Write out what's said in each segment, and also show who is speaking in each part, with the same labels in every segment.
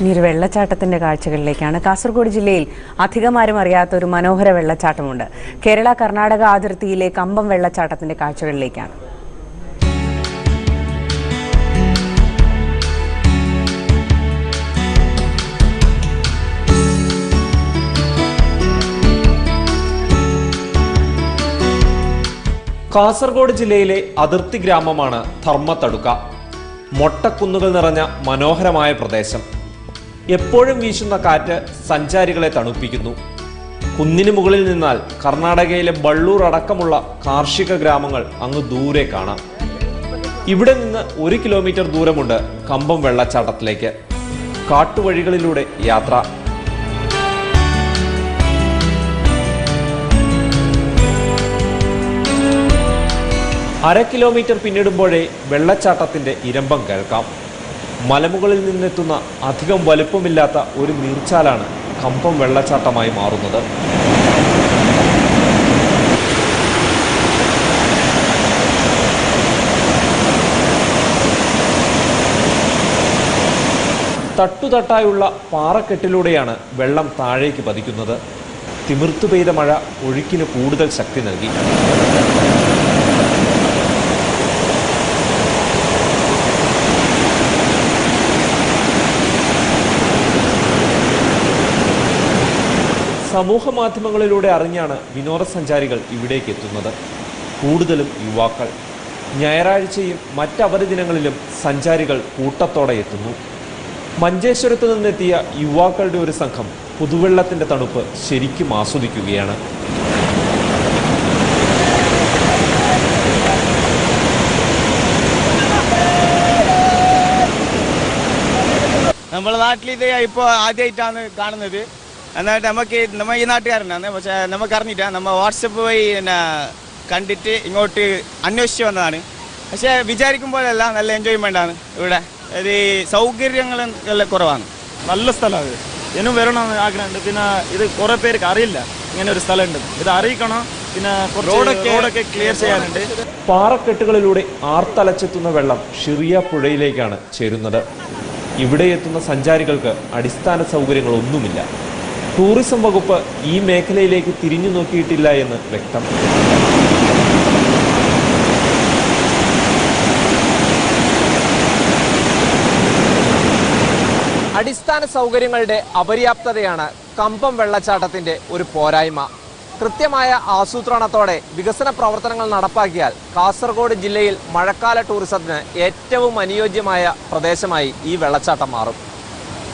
Speaker 1: ഇനി ഒരു വെള്ളച്ചാട്ടത്തിന്റെ കാഴ്ചകളിലേക്കാണ്. കാസർഗോഡ് ജില്ലയിൽ അധികമാരും അറിയാത്ത ഒരു മനോഹര വെള്ളച്ചാട്ടമുണ്ട്. കേരള കർണാടക അതിർത്തിയിലെ കമ്പം വെള്ളച്ചാട്ടത്തിന്റെ കാഴ്ചകളിലേക്കാണ്.
Speaker 2: കാസർഗോഡ് ജില്ലയിലെ അതിർത്തി ഗ്രാമമാണ് ധർമ്മത്തടുക്ക. മൊട്ടക്കുന്നുകൾ നിറഞ്ഞ മനോഹരമായ പ്രദേശം. എപ്പോഴും വീശുന്ന കാറ്റ് സഞ്ചാരികളെ തണുപ്പിക്കുന്നു. കുന്നിന് മുകളിൽ നിന്നാൽ കർണാടകയിലെ ബള്ളൂർ അടക്കമുള്ള കാർഷിക ഗ്രാമങ്ങൾ അങ്ങ് ദൂരെ കാണാം. ഇവിടെ നിന്ന് ഒരു കിലോമീറ്റർ ദൂരമുണ്ട് കമ്പം വെള്ളച്ചാട്ടത്തിലേക്ക്. കാട്ടുവഴികളിലൂടെ യാത്ര. അര കിലോമീറ്റർ പിന്നിടുമ്പോഴേ വെള്ളച്ചാട്ടത്തിന്റെ ഇരമ്പം കേൾക്കാം. മലമുകളിൽ നിന്നെത്തുന്ന അധികം വലുപ്പമില്ലാത്ത ഒരു നീർച്ചാലാണ് കമ്പം വെള്ളച്ചാട്ടമായി മാറുന്നത്. തട്ടുതട്ടായുള്ള പാറക്കെട്ടിലൂടെയാണ് വെള്ളം താഴേക്ക് പതിക്കുന്നത്. തിമിർത്തു പെയ്ത മഴ ഒഴുക്കിന് കൂടുതൽ ശക്തി നൽകി. സമൂഹ മാധ്യമങ്ങളിലൂടെ അറിഞ്ഞാണ് വിനോദസഞ്ചാരികൾ ഇവിടേക്ക് എത്തുന്നത്. കൂടുതലും യുവാക്കൾ. ഞായറാഴ്ചയും മറ്റവധി ദിനങ്ങളിലും സഞ്ചാരികൾ കൂട്ടത്തോടെ എത്തുന്നു. മഞ്ചേശ്വരത്ത് നിന്നെത്തിയ യുവാക്കളുടെ ഒരു സംഘം പുതുവെള്ളത്തിന്റെ തണുപ്പ് ശരിക്കും ആസ്വദിക്കുകയാണ്.
Speaker 3: നമ്മുടെ നാട്ടിൽ ഇത് ഇപ്പോൾ ആദ്യമായിട്ടാണ് കാണുന്നത്. എന്നിട്ട് നമുക്ക് നമ്മ ഈ നാട്ടുകാരനാണ് പക്ഷേ നമുക്ക് അറിഞ്ഞില്ല നമ്മൾ വാട്സപ്പ് വഴി പിന്നെ കണ്ടിട്ട് ഇങ്ങോട്ട് അന്വേഷിച്ച് വന്നതാണ്. പക്ഷേ വിചാരിക്കുമ്പോഴല്ല നല്ല എൻജോയ്മെന്റ് ആണ് ഇവിടെ. അത് സൗകര്യങ്ങളും എല്ലാം കുറവാണ്.
Speaker 4: നല്ല സ്ഥലമാണ് എന്നും വരണമെന്ന് ആഗ്രഹമുണ്ട്. പിന്നെ ഇത് കുറേ പേർക്ക് അറിയില്ല. ഇങ്ങനെ ഒരു സ്ഥലമുണ്ട്. ഇത് അറിയിക്കണം. പിന്നെ
Speaker 3: റോഡൊക്കെ-
Speaker 4: റോഡൊക്കെ ക്ലിയർ ചെയ്യാനുണ്ട്.
Speaker 2: പാറക്കെട്ടുകളിലൂടെ ആർത്തലച്ചെത്തുന്ന വെള്ളം ഷിറിയ പുഴയിലേക്കാണ് ചേരുന്നത്. ഇവിടെ എത്തുന്ന സഞ്ചാരികൾക്ക് അടിസ്ഥാന സൗകര്യങ്ങളൊന്നുമില്ല. ടൂറിസം വകുപ്പ് ഈ മേഖലയിലേക്ക് തിരിഞ്ഞു നോക്കിയിട്ടില്ല എന്ന് വ്യക്തം.
Speaker 5: അടിസ്ഥാന സൗകര്യങ്ങളുടെ അപര്യാപ്തതയാണ് കമ്പം വെള്ളച്ചാട്ടത്തിന്റെ ഒരു പോരായ്മ. കൃത്യമായ ആസൂത്രണത്തോടെ വികസന പ്രവർത്തനങ്ങൾ നടപ്പാക്കിയാൽ കാസർഗോഡ് ജില്ലയിൽ മഴക്കാല ടൂറിസത്തിന് ഏറ്റവും അനുയോജ്യമായ പ്രദേശമായി ഈ വെള്ളച്ചാട്ടം മാറും.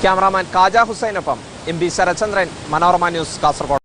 Speaker 5: Cameraman Kaja ഹുസൈനൊപ്പം M P Sarathchandran Manorama news Kasaragod.